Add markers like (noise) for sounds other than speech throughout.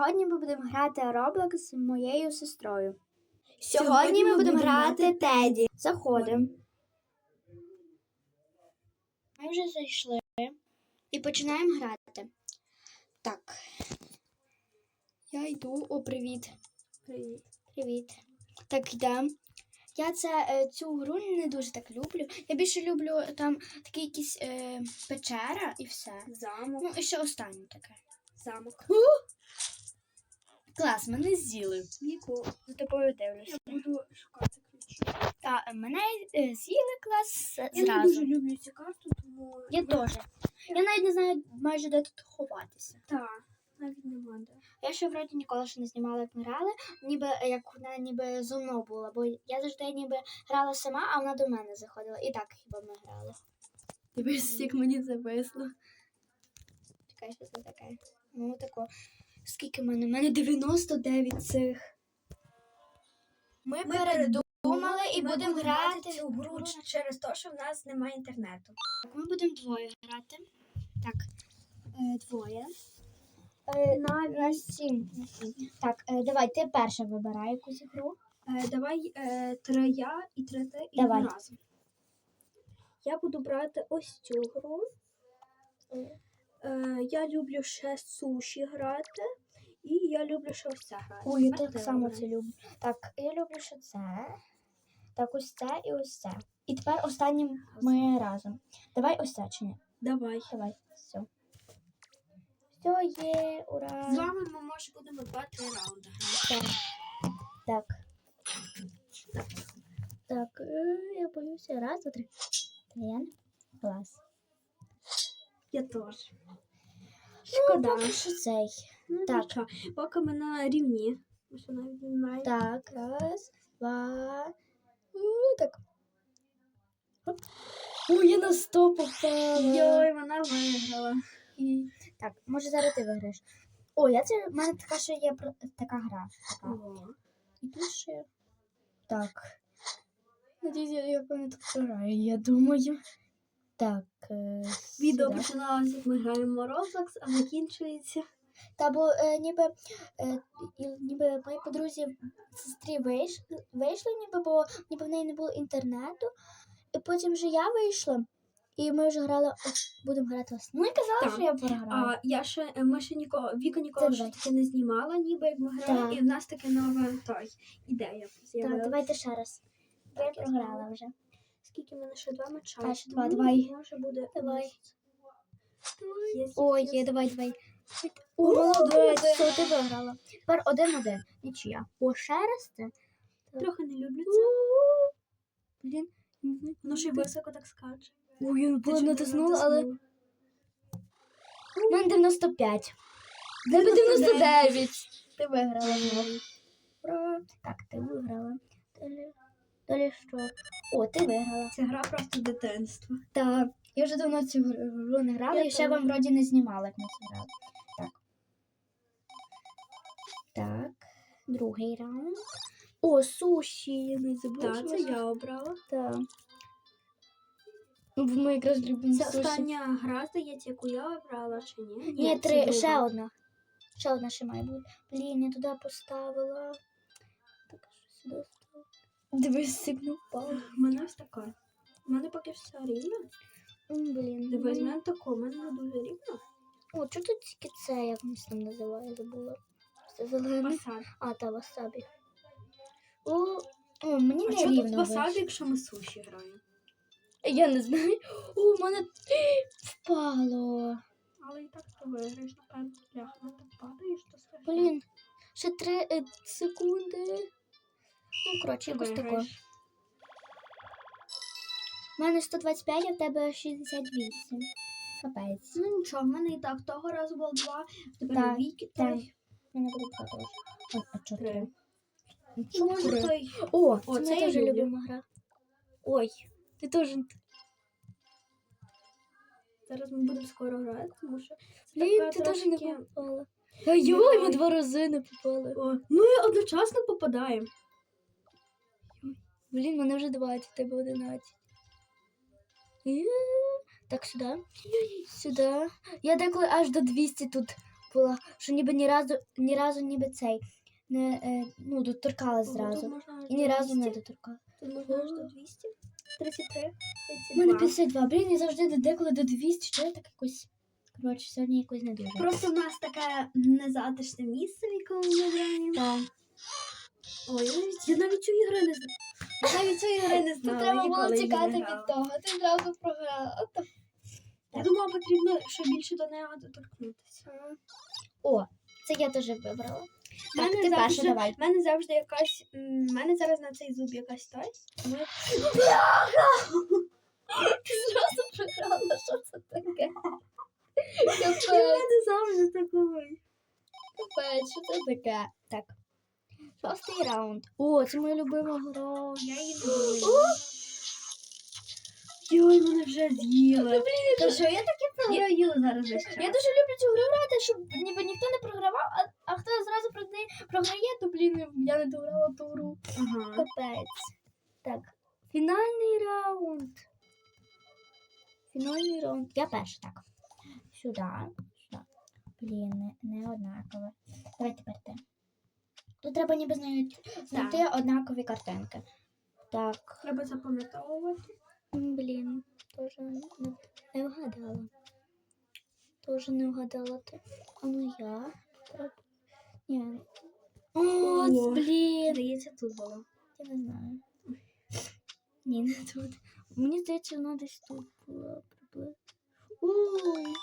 Сьогодні ми будемо грати Roblox з моєю сестрою. Сьогодні ми будемо грати Теді. Заходимо. Ми вже зайшли і починаємо грати. Так. Я йду. О, привіт. Привіт. Привіт. Так, йдемо. Я це, е, цю гру не дуже так люблю. Я більше люблю там такі якісь е, печера і все. Замок. Ну, і ще останнє таке. Замок. (gasps) Клас, мене з'їли. Віку. За тобою дивлюся. Я буду шукати ключі. Та мене е, з'їли клас Я не зразу. дуже люблю цю карту, тому. Я теж. Я навіть не знаю майже де тут ховатися. Так, навіть нема де. Я ще вроді ніколи ще не знімала, як ми грали, ніби е, як вона ніби зо мною була, бо я завжди ніби грала сама, а вона до мене заходила. І так хіба ми грали. Дивись, як мені зависло. Чекай, що це таке? Ну тако. Скільки в мене? У мене 99 цих. Ми, Ми передумали і будемо грати цю гру через те, що в нас немає інтернету. Так, ми будемо двоє грати. Так, е, двоє. Е, на, на сім. Так, е, давай, ти перша вибирай якусь гру. Е, давай е, три я і три ти і Давай. разом. Я буду брати ось цю гру. Е, я люблю ще суші грати. І я люблю ще ось це грати. Ой, я так само це люблю. Так, я люблю ще це. Так, ось це і ось це. І тепер останнім ми разом. Давай ось це чи ні? Давай. Давай, все. Все є, ура! З вами ми може будемо два-три раунди грати. Так. Так. Так, е, я боюся. Раз, два, три. Три. Клас. Я теж. Шкода. Шкода. поки що цей. Ну, Так. нічого. Поки ми на рівні. Ми ще навіть не знаємо. Так, раз, два. У, так. Оп. Ой, я на сто попала. Йой, вона виграла. І- Так, може зараз ти виграєш. О, я це в мене така ще є про- така гра. Така. І тут ще. Так. Надіюсь, я, я програю, я думаю. Так. Е, Відео сюди. починалося, як ми граємо Roblox, а закінчується. Та бо е, ніби, е, і, ніби мої подрузі сестрі вийш, вийшли, ніби, бо ніби в неї не було інтернету. І потім вже я вийшла, і ми вже грали, будемо грати ось. Ну і казала, Так. що я програла. А я ще е, ми ще нікого Віка ніколи Це ще давай. таке не знімала, ніби як ми грали, Так. і в нас таке нове той ідея так, з'явилася. давайте ще раз. Я програла вже. Скільки в мене ще два меча? А, ще два, Ну, давай. Може буде. Давай. Ой, є. давай, давай. О, молодець, все, ти виграла. Тепер один-один. Нічия. О, ще раз це? Трохи не люблю це. Блін. Воно ще й високо так скаче. Ой, я чому натиснула, але? У мене 95. Тебе 99. Ти виграла. Так, ти виграла. Далі що? О, ти виграла. Це гра просто дитинства. Так. Я вже давно цю гру не грала Я і ще вам вроді не знімала, як ми це грали. Так. Так. Другий раунд. О, суші. Я не забула. Так, це я обрала. Так. Ну, Ми якраз любимо Це суші. остання гра, здається, яку я обрала, чи ні? Ні, це три, друга. ще одна. Ще одна ще має бути. Блін, я туди поставила. Так, що сюди ставила. Дивись, сигнал впав. У мене ось така. У мене поки все рівно. М, Блін. Дивись, ну, мене тако, у мене не дуже рівно. О, чого тут тільки це, як воно там називає, забула. Це зелене. Васабі. А, та васабі. О, о мені А не що тут рівно. васабі, вийшло. якщо ми суші граємо? Я не знаю. О, у мене (gasps) впало. Але і так то виграєш, напевно. Бляха, ну так падаєш, то страшно. Блін, ще три е, секунди. Ну, коротше, якось виграєш. У мене 125, а в тебе 68. Капець. Ну нічого, в мене і так того разу було два, тепер Так, віки так. той. У мене буде два теж. Ой, а чого Три. три? Ну, може той. О, О, це це ми я теж люблю. любимо гра. Ой, ти теж. Зараз ми будемо скоро грати, тому що. це Блін, така ти теж не трошки- попала. Та йой, ми два рази не попали. О, ну і одночасно попадаємо. Блін, мене вже 20, тебе 11. Е, Так, сюди. Сюди. Я деколи аж до 200 тут була, що ніби ні разу, ні разу ніби цей не е, ну, доторкалась зразу. І ні разу не 200. доторкала. Тут можна аж до 200. 33. У мене 52. 52. Блін, я завжди деколи до 200, що я так якось. Коротше, сьогодні якось не дуже. Просто в нас таке незатишне місце, в якому ми граємо. Так. Ой, я навіть цю ігру не знаю. Навіть цю ігру не знала. треба було грала. від того, ти зразу програла. Я думала, потрібно ще більше до неї доторкнутися. О, це я теж вибрала. Так, мене ти перша давай. В мене завжди якась. В мене зараз на цей зуб якась той. тому Ти зразу програла, що це таке? У мене завжди такий. капець, що це таке? Так. Шостий раунд. О, це моя любима гра. Я її люблю. Йой, мене вже з'їли. Та що я таке програю зараз? Я дуже люблю цю гру грати, щоб ніби ніхто не програвав, а, а хто зразу програє, програє, то блін, я не дограла ту гру. Ага. Капець. Так. Фінальний раунд. Фінальний раунд. Я перша, так. Сюди. Сюди. Блін, не, не однакове. Давай тепер ти. Тут треба ніби знайти, знайти однакові картинки. Так. Треба запам'ятовувати. Блін, теж не, не вгадала. Тоже не вгадала ти. А ну я. Ні. О, блін. Здається, тут було. Я не знаю. Ні, не тут. Мені здається, воно десь тут було приблизно. Ой.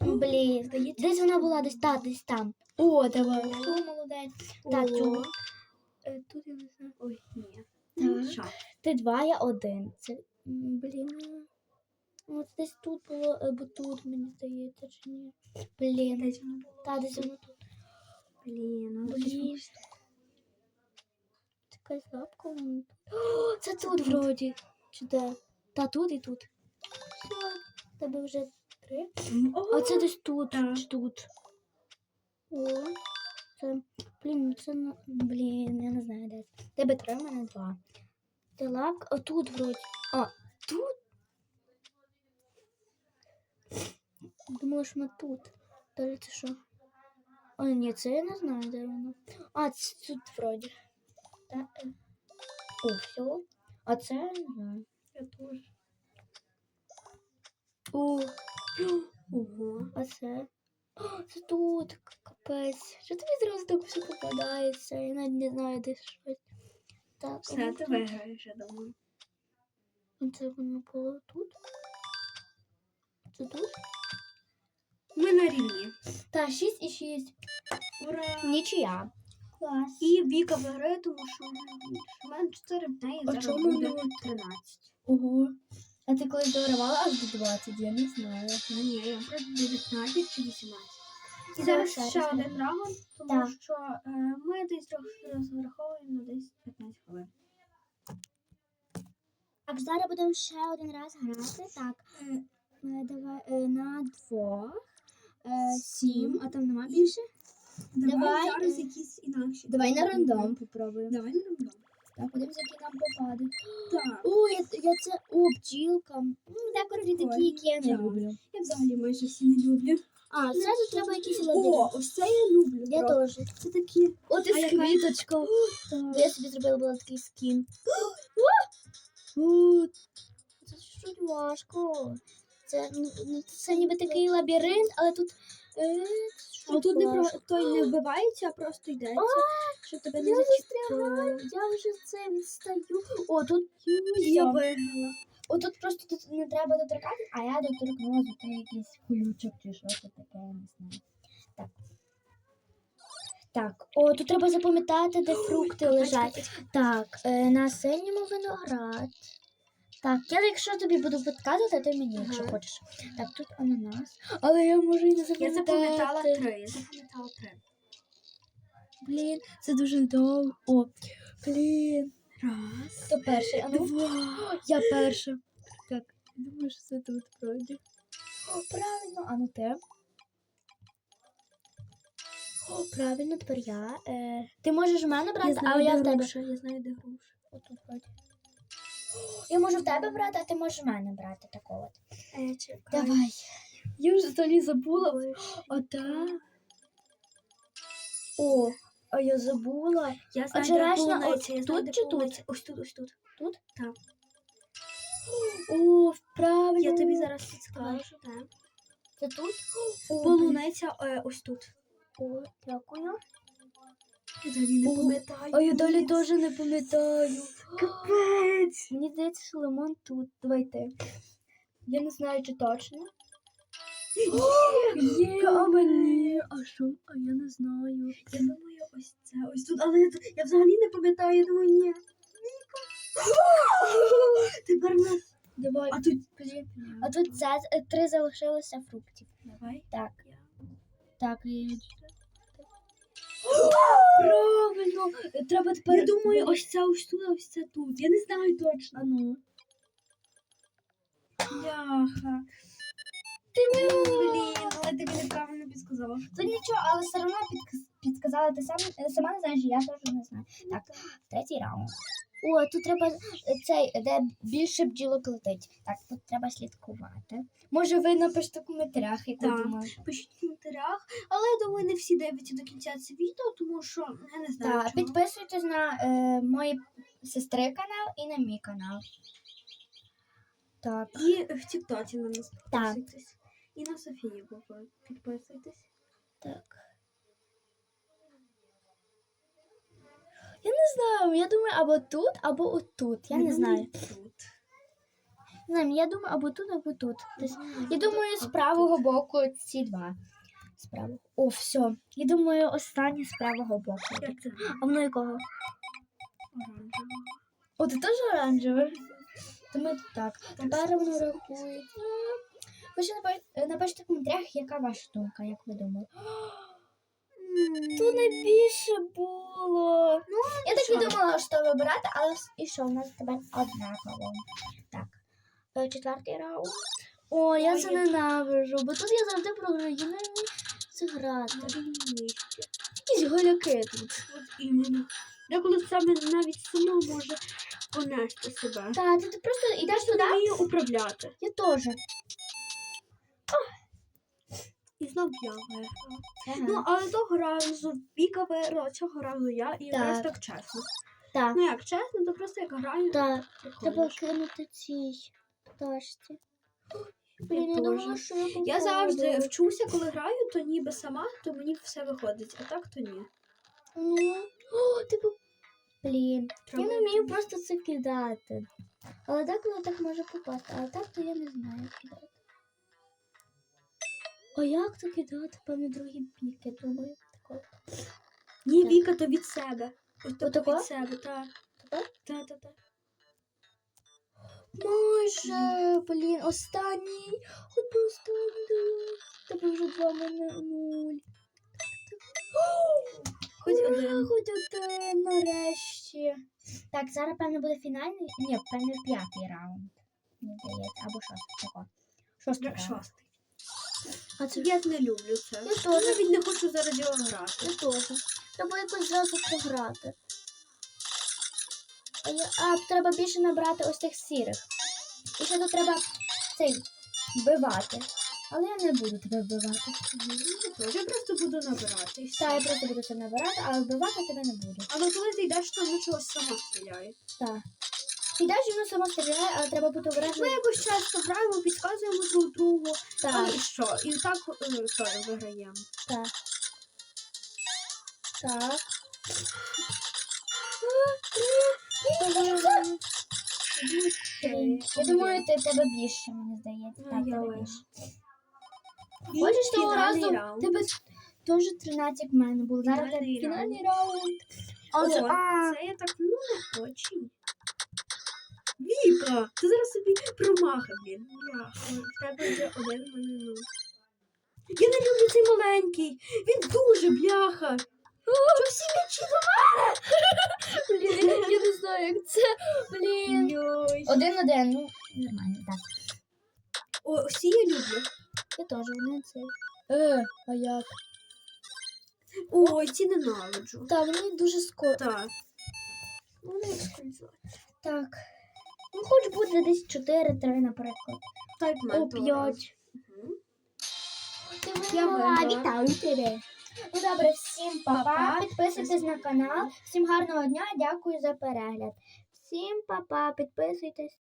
Блін, Здається, десь вона була десь та, десь там. О, давай. О, молодець. Так, О. Е, Тут я не знаю. Ой, ні. Так. Що? Ти два, я один. Це, блін. От десь тут було, або тут, мені здається, чи ні. Блін. Десь воно було. Та, десь воно тут. Блін, ну Блін. Це якась лапка. вон тут. О, це тут вроді. Чи де? Та тут і тут. Все, тебе вже три. А це десь тут. Так. Чи тут. О, це. Блін, ну це блін, я не знаю де. Тебе три, в мене два. Це лапка. А тут вроді. А, тут. Думала, що вона тут. Далі це що? А, ні, це я не знаю, де воно. А, це тут вроді. Та, е. О, все. А це я не знаю. Я теж. О, Ого. а це. О, це тут. Капець. Що тобі зразу так все попадається? Я навіть не знаю, де щось. Так, Все, ти виграєш, я думаю. Це воно було тут. Це тут? Ми на рівні. Так, 6 і 6. Ура! Нічия. Клас. І Віка виграє, тому що в мене 4 в неї А зараз чому буде не- 13. Ого. А ти колись догравала аж до 20, я не знаю. Ну ні, я вроді 19 чи 18. І зараз ще один раунд, тому Так. що е, ми десь трохи розраховуємо на десь 15 хвилин. Так, зараз будемо ще один раз грати. Так, е, е, давай е, на двох. Е, сім, а там нема більше? Давай, зараз е, якісь інакші. Давай на рандом попробуємо. Давай на рандом. Так, подивимося, які нам попадуть. Так. О, я, я це. О, бджілка. М, Декотрі такі, які я не люблю. Я взагалі майже всі не люблю. А, зразу треба якісь О, ось це я люблю. Я теж. Це такі. О, ти А з яка? квіточкою. Так. Я собі зробила була такий скін. (gasps) О, Це чуть важко. Це, ну, ну, це ніби такий лабіринт, але тут. Е, А тут не про той не вбивається, а просто йдеться. Щоб тебе не Я я вже це відстаю. О, тут Я Всьо. виграла. О, тут просто тут не треба доторкати, а я доторкнула за той якийсь колючок чи що це таке, я не знаю. Так. Так, о, тут треба запам'ятати, де фрукти лежать. Так, е, на синьому виноград. Так, я якщо тобі буду підказувати, ти мені, якщо Ага. хочеш. Так, тут ананас. Але я можу і не Я запам'ятати. запам'ятала три. Я запам'ятала три. Блін, це дуже довго. О, блін. Раз. Хто перший? А ну? Два. Я перша. Так, думаю, що це тут. О, правильно, а ну ти. О, правильно, тепер я. Е, ти можеш в мене брати, а я в тебе. груша. Я знаю, де груша. Отут вроді. Я можу в тебе брати, а ти можеш в мене брати такого. Е, чекай. Давай. Я вже взагалі забула. А та. О, а я забула. Я А знаю, де полуниця, от я знаю, тут чи тут? полуниця. Ось тут, ось тут. Тут? Так. О, правильно. Я тобі зараз підскажу. Так. Це тут? О, Полуниця е, ось тут. О, дякую. Я взагалі не пам'ятаю. А я далі теж не пам'ятаю. Капець. Мені здається, що лимон тут. Давайте. Я не знаю, чи точно. Є, а мені. А що? А я не знаю. Я думаю, ось це, ось тут, але я, я взагалі не пам'ятаю, я думаю, ні. Тепер на... Давай. А тут... А тут це е, три залишилося фруктів. Давай. Так. Так, і... Правильно! Треба тепер. Я думаю, ось це ось тут, ось ця тут. Я не знаю точно. А ну. Бляха. Ти не Блін, але ти мені правильно підсказала. Це нічого, але все одно підказ- підказала ти сам, сама не знаєш, я теж не знаю. Так, третій раунд. О, тут треба е, цей, де більше бджілок летить. Так, тут треба слідкувати. Може, ви напишете в коментарях, як ви думаєте. Пишіть в коментарях, але я думаю, не всі дивляться до кінця це відео, тому що я не знаю. Так, чого. підписуйтесь на е, мої сестри канал і на мій канал. Так. І в Тіктоці на нас Так. підписуйтесь. І на Софію підписуйтесь. Так. Я не знаю, я думаю, або тут, або отут. Я не знаю. Тут. Не знаю, я думаю, або тут, або тут. Десь Я думаю, з правого боку ці два. З правого. О, все. Я думаю, останнє з правого боку. Як це? А воно якого? О, ти теж оранжеве? То ми так. Тепер воно рахує. Ви ще напиш- напишіть в коментарях, яка ваша думка, як ви думали. Тут найбільше було. Ну, Я так і думала, що вибирати, але і що, у нас тепер однаково. Так. Е, Четвертий раунд. О, я це я- ненавижу, бо тут я завжди програю, я не вмію грати. Якісь голяки тут. От іменно. Деколи саме навіть само може понести себе. Та, ти, просто йдеш Я туди. вмію управляти. Я теж. І знов я виграла. Ага. Ну, але того разу Віка виграла, цього разу я, і Так. якраз так чесно. так, Ну як чесно, то просто як граю. так. Треба прикольно. кинути цій пташці. Я Блін, я теж. думала, що я Я завжди попаду. вчуся, коли граю, то ніби сама, то мені все виходить, а так то ні. Ну, о, типу, блін. Я не вмію просто це кидати. Але деколи так може попасти, а так то я не знаю як кидати. А як то кидати? Певно, другий бік, я думаю. Тако. Ні, Так. Віка, то від себе. Так Отако? від себе, так. Тако? Так, так, так. Майже, блін, останній. Хоч би останній. Тебе вже два мене нуль. (gasps) Хоч Ура, один. Хоч один, нарешті. Так, зараз, певно, буде фінальний. Ні, певно, п'ятий раунд. Мені здається, або шостий тако. Шостий раунд. шостий. А це Я не люблю це. Я Я теж. навіть не хочу зараз його грати. Я теж. Треба якось зразу програти. А, я... а треба більше набрати ось тих сірих. І ще тут треба цей вбивати. Але я не буду тебе вбивати. Я просто буду набирати. Так, я просто буду це набирати, але вбивати тебе не буду. Але коли ти йдеш, то воно чогось само стріляє. Так. І далі воно само стріляє, але треба бути Ми якось часто граємо, підказуємо друг другу. Так, Але і що? І так е, то, виграємо. так. Так. Я думаю, ти тебе більше, мені здається. Ну, Так, я тебе більше. Хочеш того разу тебе теж 13 як в мене було. Зараз Фінальний фінальний раунд. А це, а, це я так ну не очень. Віка, ти зараз собі промаха, блін. В тебе вже один мене. Я не люблю цей маленький. Він дуже бляха. Що всі м'ячі до блін, я, не знаю, як це. Блін. Йой. Один-один, ну, нормально, так. О, всі я люблю. Я теж вони це. Е, а як? Ой, ці ненавиджу. Так, вони дуже скоро. Так. Вони скользять. Так. Ну, хоч буде десь 4-3, наприклад. Так, О, 5. разу. Мгм. Ти Я. Вітаю тебе. Ну добре, всім. Па-па. Підписуйтесь на канал. Всім гарного дня. Дякую за перегляд. Всім па-па. Підписуйтесь.